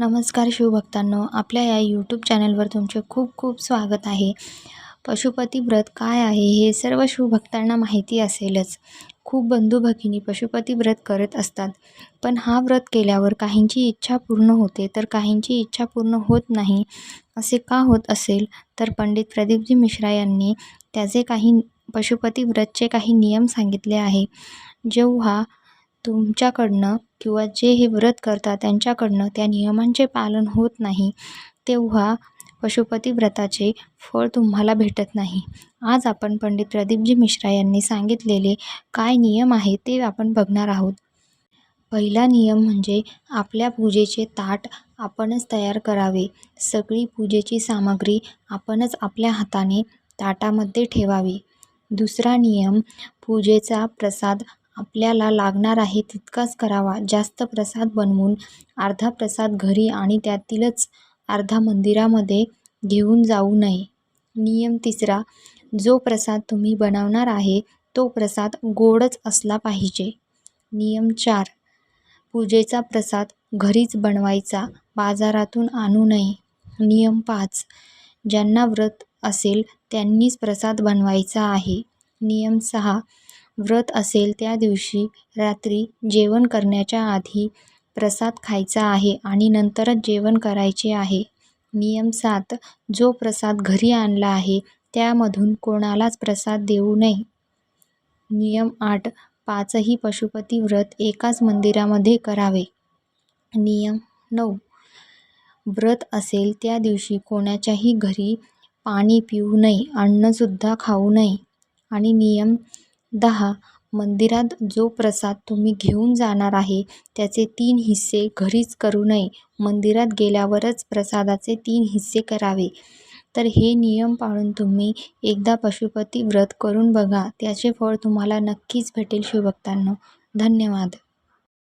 नमस्कार शिवभक्तांनो आपल्या या यूट्यूब चॅनलवर तुमचे खूप खूप स्वागत आहे. पशुपती व्रत काय आहे हे सर्व शिवभक्तांना माहिती असेलच. खूप बंधू भगिनी पशुपती व्रत करत असतात. पण हा व्रत केल्यावर काहींची इच्छा पूर्ण होते तर काहींची इच्छा पूर्ण होत नाही. असे का होत असेल? तर पंडित प्रदीपजी मिश्रा यांनी त्याचे काही पशुपती व्रतचे काही नियम सांगितले आहे. जेव्हा तुमच्याकडनं किंवा जे हे व्रत करतात त्यांच्याकडनं त्या नियमांचे पालन होत नाही तेव्हा पशुपती व्रताचे फळ तुम्हाला भेटत नाही. आज आपण पंडित प्रदीपजी मिश्रा यांनी सांगितलेले काय नियम आहे ते आपण बघणार आहोत. पहिला नियम म्हणजे आपल्या पूजेचे ताट आपणच तयार करावे. सगळी पूजेची सामग्री आपणच आपल्या हाताने ताटामध्ये ठेवावी. दुसरा नियम पूजेचा प्रसाद आपल्याला लागणार आहे तितकाच करावा. जास्त प्रसाद बनवून अर्धा प्रसाद घरी आणि त्यातीलच अर्धा मंदिरामध्ये घेऊन जाऊ नये. नियम तिसरा. जो प्रसाद तुम्ही बनवणार आहे तो प्रसाद गोडच असला पाहिजे. नियम चार. पूजेचा प्रसाद घरीच बनवायचा बाजारातून आणू नये. नियम पाच. ज्यांना व्रत असेल त्यांनीच प्रसाद बनवायचा आहे. नियम सहा. व्रत असेल त्या दिवशी रात्री जेवण करण्याच्या आधी प्रसाद खायचा आहे आणि नंतरच जेवण करायचे आहे. नियम सात. जो प्रसाद घरी आणला आहे त्यामधून कोणालाच प्रसाद देऊ नये. नियम आठ. पाचही पशुपती व्रत एकाच मंदिरामध्ये करावे. नियम नऊ. व्रत असेल त्या दिवशी कोणाच्याही घरी पाणी पिऊ नये अन्नसुद्धा खाऊ नये. आणि नियम दहा. मंदिरात जो प्रसाद तुम्ही घेऊन जाणार आहे त्याचे तीन हिस्से घरीच करू नये. मंदिरात गेल्यावरच प्रसादाचे तीन हिस्से करावे. तर हे नियम पाळून तुम्ही एकदा पशुपती व्रत करून बघा. त्याचे फळ तुम्हाला नक्कीच भेटेल शिवभक्तांनो धन्यवाद.